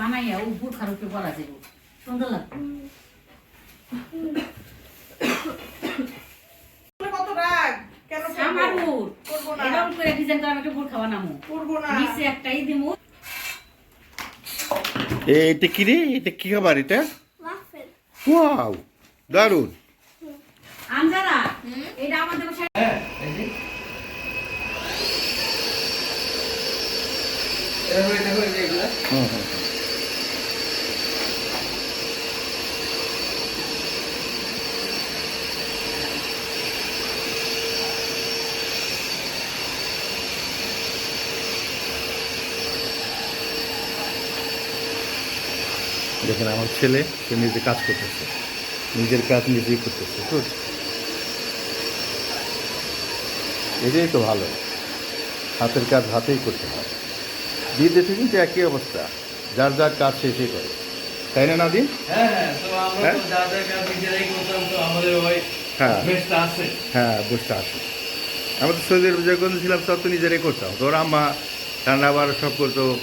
বানাইয়া ও উপর খারুকে বলা যাবে সুন্দর লাগবে। কত রাগ? কেন আমার মুড এরকম করে ডিজাইন করে আমি একটা বুট খাওয়া নামো। করব না। নিচে একটাই দিমু। এটা কি রে? এটা কি খাবার এটা? ওয়াও দারুণ। আমজারা এটা আমাদের বাসায় দেখেন আমার ছেলে সে নিজে কাজ করতেছে। নিজের কাজ নিজেই করতেছে গুড এটাই তো ভালো। হাতের কাজ হাতেই করতে হয়। দিয়ে দেশে কিন্তু একই অবস্থা। যার যার কাজ সে করে। তাই না নাদিন হ্যাঁ হ্যাঁ তো হ্যাঁ? তো তো হ্যাঁ। হ্যাঁ বুঝতে আসে আমরা তো সৌদি আরবে যখন ছিলাম সব তো নিজেরাই করতাম। তোর আম্মা রান্না বাড়া সব করতো।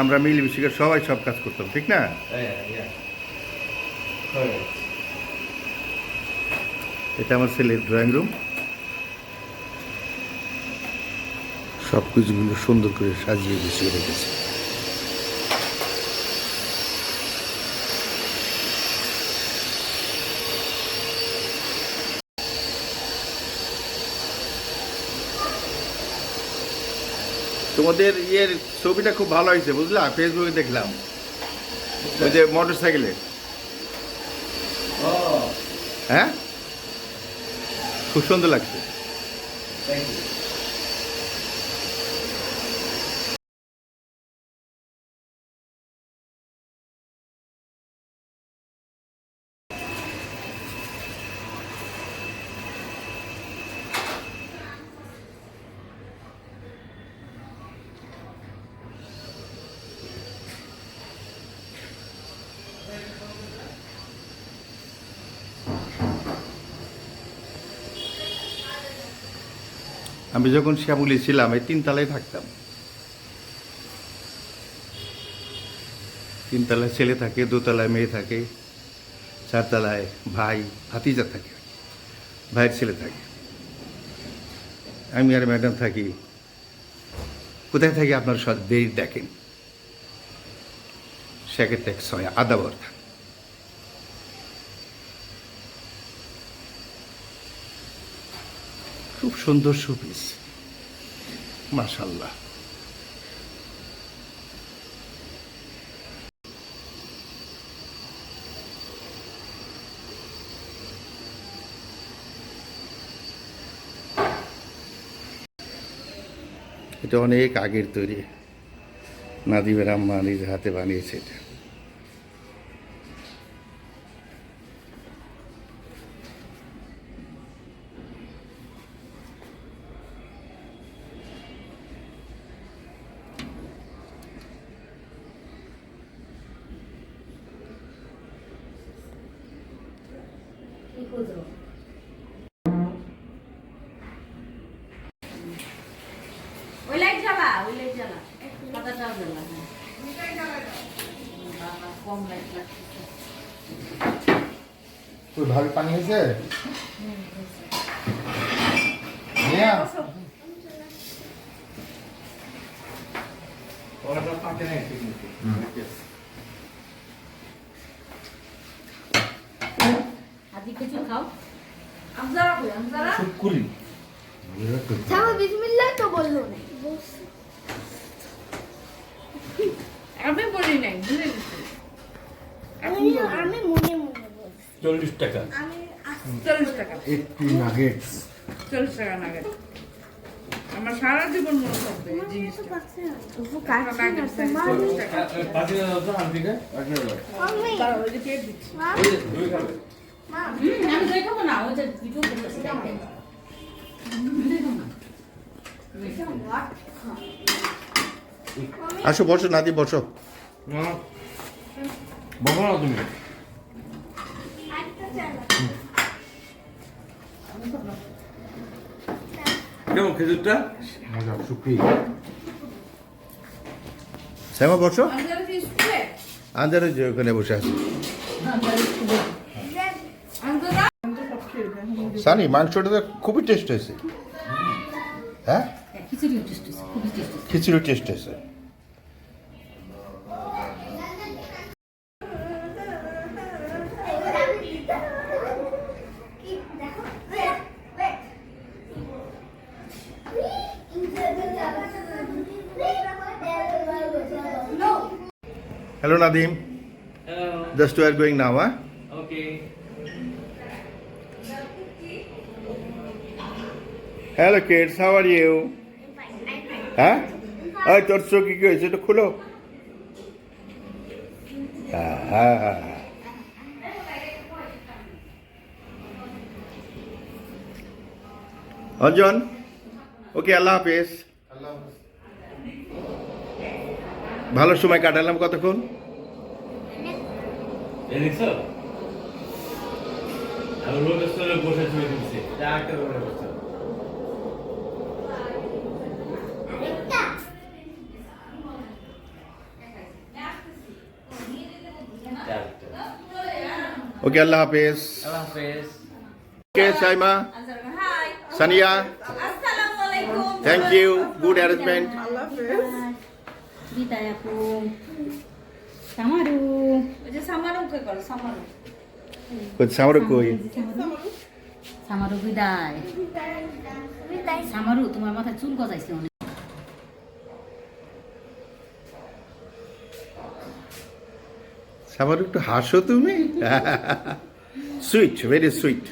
আমরা মিলেমিশে করে সবাই সব কাজ করতাম ঠিক না. এটা আমার ছেলের ড্রয়িং রুম সব কিছুগুলো সুন্দর করে সাজিয়ে গুছিয়ে রেখেছে। তোমাদের ইয়ের ছবিটা খুব ভালো হয়েছে বুঝলা? ফেসবুকে দেখলাম। ওই যে মোটর সাইকেলে Oh, হ্যাঁ? খুব সুন্দর লাগছে। আমি যখন শ্যামলি ছিলাম, এই তিনতলায় থাকতাম। তিনতলায় ছেলে থাকে, দোতলায় মেয়ে থাকে, চারতলায় ভাই, ভাতিজা থাকে, ভাইয়ের ছেলে থাকে। আমি আর ম্যাডাম থাকি। কোথায় থাকি আপনার সব দেরি দেখেন। সেকেন্ড ট্যাক্স হয় আদাবর খুব সুন্দর শোপিস। মাশাল্লাহ এটা অনেক আগের তৈরি। নাদিমের আম্মা নিজের হাতে বানিয়েছে এটা। কি ওই লাইট জ্বালা ওই লাইট জ্বালা পাতাটাও জ্বালা হ্যাঁ কম লাইট লাগছে ওই ভাবে পানি হয়েছে? ওরা পাকে নাই কিছু খাও। আমজারা কই আমজারা? শুটকুলি তাও বিসমিল্লাহ তো বলল না। আমি বলি নাই ভুলে গেছি। আমি আমি মনে মনে বলছি। চল্লিশ টাকা। আমি চল্লিশ টাকা। একটি নাগেটস চল্লিশ টাকা নাগাদ আমার সারা জীবন মনে থাকবে জিনিসটা। টাকা। পাঁচ আমি না যে ভিডিও করতেছি আসো বসো নাদি বসো। না বলো না তুমি। কেমন খেজুরটা? শ্যামা বসো। আমজারা যে স্কুলে আন্দারে ওখানে বসে আছে। সানি মাংসটা তো খুবই টেস্ট হয়েছে। হ্যাঁ? খিচুড়ি টেস্ট হয়েছে খুবই টেস্ট হয়েছে। খিচুড়ি টেস্ট হয়েছে। Hello Nadim Hello. Just are going now হ্যাঁ Okay. Hello kids how are you হ্যাঁ? ওই তোর চোখ কি হয়েছে? একটু খুলো। হ্যাঁ হ্যাঁ হ্যাঁ হ্যাঁ। ওকে আল্লাহ হাফেজ। ভালো সময় কাটালাম কতক্ষণ? বসে ছবি তুলছি। যা একটা রোদে বসছে। যা একটা। ওকে আল্লাহ হাফেজ আল্লাহ হাফেজ। Okay Saima Sania thank you good arrangement আল্লাহ হাফেজ বিদায় আপু সামারু ওই যে সামারু কে করো সামারু সামর কই সামারু বিদায় সামারু তোমার মাথায় চুল গজাইছে সামর একটু হাসো তুমি। সুইট ভেরি সুইট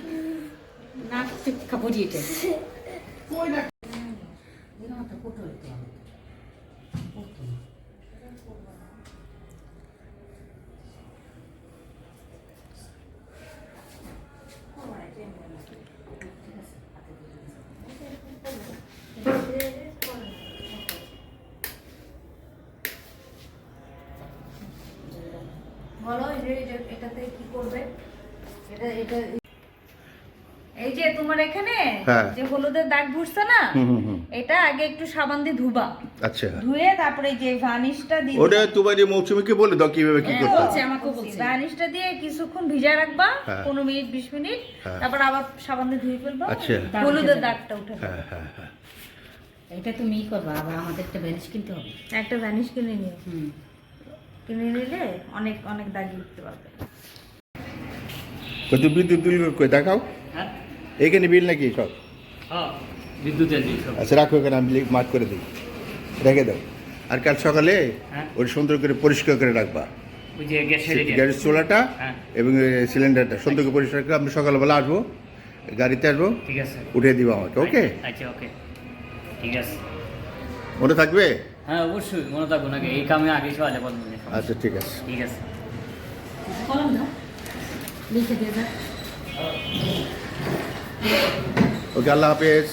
বলো যে এটাতে কি করবে? এটা এটা এই যে তোমার এখানে হ্যাঁ। যে হলুদের দাগ ঘুরছে না এটা আগে একটু সাবান দিয়ে ধুবা। আচ্ছা। ধুয়ে তারপরে যে ভানিশটা দিয়ে ওটা তোমার এই মৌসুমীকে বলে দাও কীভাবে কি করতে হবে আমাকে বলছে। ভানিশটা দিয়ে কিছুক্ষণ ভিজা রাখবা হ্যাঁ। পনেরো মিনিট বিশ মিনিট হ্যাঁ। তারপর আবার সাবান দিয়ে ধুয়ে ফেলবা আচ্ছা। হলুদের দাগটা উঠে হ্যাঁ হ্যাঁ হ্যাঁ। এটা তুমি ই করবা আবার আমাদের একটা ব্যালেন্স কিনতে হবে। একটা ভ্যানিশ কিনে নিও। হুম। কিনে নিলে অনেক অনেক দাগি উঠতে পারবে। কত বিদ্যুৎ বিল কই দেখাও? হ্যাঁ? এখানে বিল নাকি সব? হ্যাঁ বিদ্যুতের বিল সব। আচ্ছা রাখো এখানে আমি মার্ক করে দিই। রেখে দাও। আর কাল সকালে হ্যাঁ। ওই সুন্দর করে পরিষ্কার করে রাখবা। গ্যাসের এটা। গ্যাসের চুলাটা হ্যাঁ। এবং সিলিন্ডারটা সুন্দর করে পরিষ্কার করে আমি সকালবেলা আসব গাড়িতে আসব ঠিক আছে। উঠিয়ে দিবা আমাকে ওকে? আচ্ছা ওকে। ঠিক আছে। মনে থাকবে? হ্যাঁ অবশ্যই মনে থাকব নাকি? এই কামে আগে চলে বলব আচ্ছা ঠিক আছে। ঠিক আছে। কলম দাও। লিখে দিয়ে দাও। ওকে আল্লাহ হাফেজ।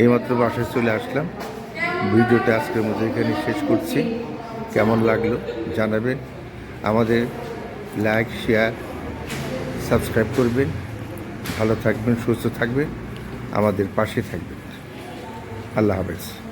এইমাত্র বাসায় চলে আসলাম। ভিডিওটা আজকের মধ্যে এখানে শেষ করছি। কেমন লাগল জানাবেন। আমাদের লাইক, শেয়ার, সাবস্ক্রাইব করবেন। ভালো থাকবেন, সুস্থ থাকবেন। আমাদের পাশে থাকবেন। আল্লাহ হাফেজ।